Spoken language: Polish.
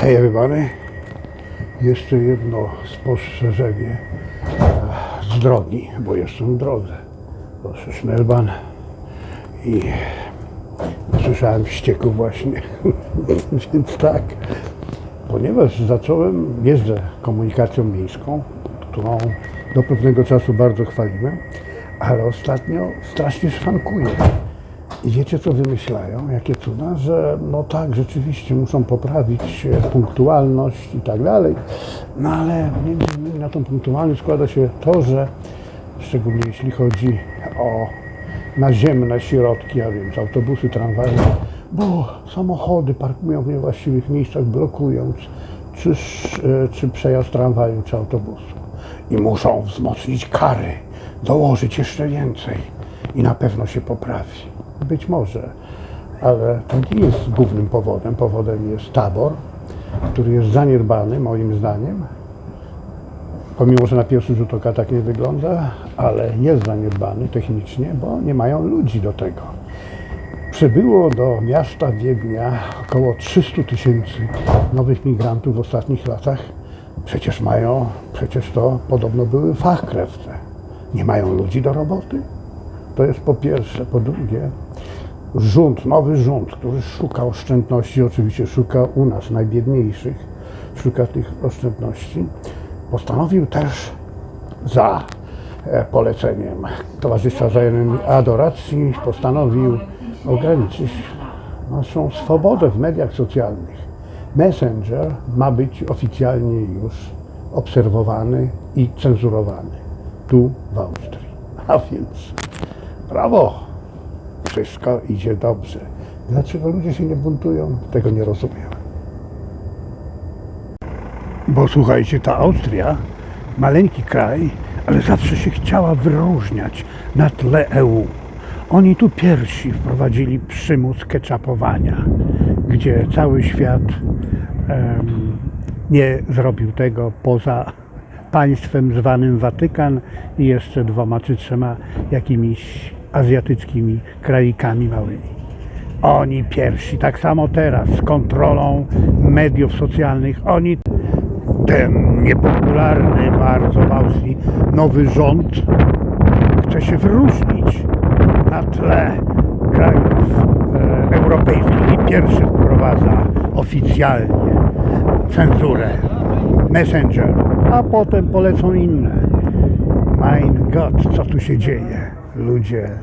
Hej everybody. Jeszcze jedno spostrzeżenie e, z drogi, bo jestem w drodze. Proszę Schnellbahn i słyszałem wścieków właśnie, więc tak. Ponieważ zacząłem, jeżdżę komunikacją miejską, którą do pewnego czasu bardzo chwaliłem, ale ostatnio strasznie szwankuję. I wiecie, co wymyślają? Jakie cuda? Że no tak, rzeczywiście muszą poprawić punktualność i tak dalej. No ale między innymi na tą punktualność składa się to, że szczególnie jeśli chodzi o naziemne środki, a więc autobusy, tramwaje, bo samochody parkują w niewłaściwych miejscach, blokując czy, e, czy przejazd tramwaju, czy autobusu. I muszą wzmocnić kary, dołożyć jeszcze więcej i na pewno się poprawi. Być może, ale to nie jest głównym powodem. Powodem jest tabor, który jest zaniedbany moim zdaniem, pomimo że na pierwszy rzut oka tak nie wygląda, ale jest zaniedbany technicznie, bo nie mają ludzi do tego. Przybyło do miasta Wiednia około 300 tysięcy nowych migrantów w ostatnich latach. Przecież mają, przecież to podobno były fachkräfte. Nie mają ludzi do roboty? To jest po pierwsze. Po drugie, rząd, nowy rząd, który szuka oszczędności, oczywiście szuka u nas najbiedniejszych, szuka tych oszczędności, postanowił też za e, poleceniem Towarzystwa Wzajemnej Adoracji, postanowił ograniczyć naszą swobodę w mediach socjalnych. Messenger ma być oficjalnie już obserwowany i cenzurowany tu w Austrii. A więc brawo! Wszystko idzie dobrze. Dlaczego ludzie się nie buntują? Tego nie rozumiem. Bo słuchajcie, ta Austria, maleńki kraj, ale zawsze się chciała wyróżniać na tle EU. Oni tu pierwsi wprowadzili przymus ketchupowania, gdzie cały świat nie zrobił tego poza państwem zwanym Watykan i jeszcze dwoma czy trzema jakimiś azjatyckimi kraikami małymi. Oni pierwsi, tak samo teraz z kontrolą mediów socjalnych, oni ten niepopularny bardzo w Austrii nowy rząd chce się wyróżnić na tle krajów e, europejskich i pierwszy wprowadza oficjalnie cenzurę Messenger, a potem polecą inne. Mein Gott, co tu się dzieje? ludzie.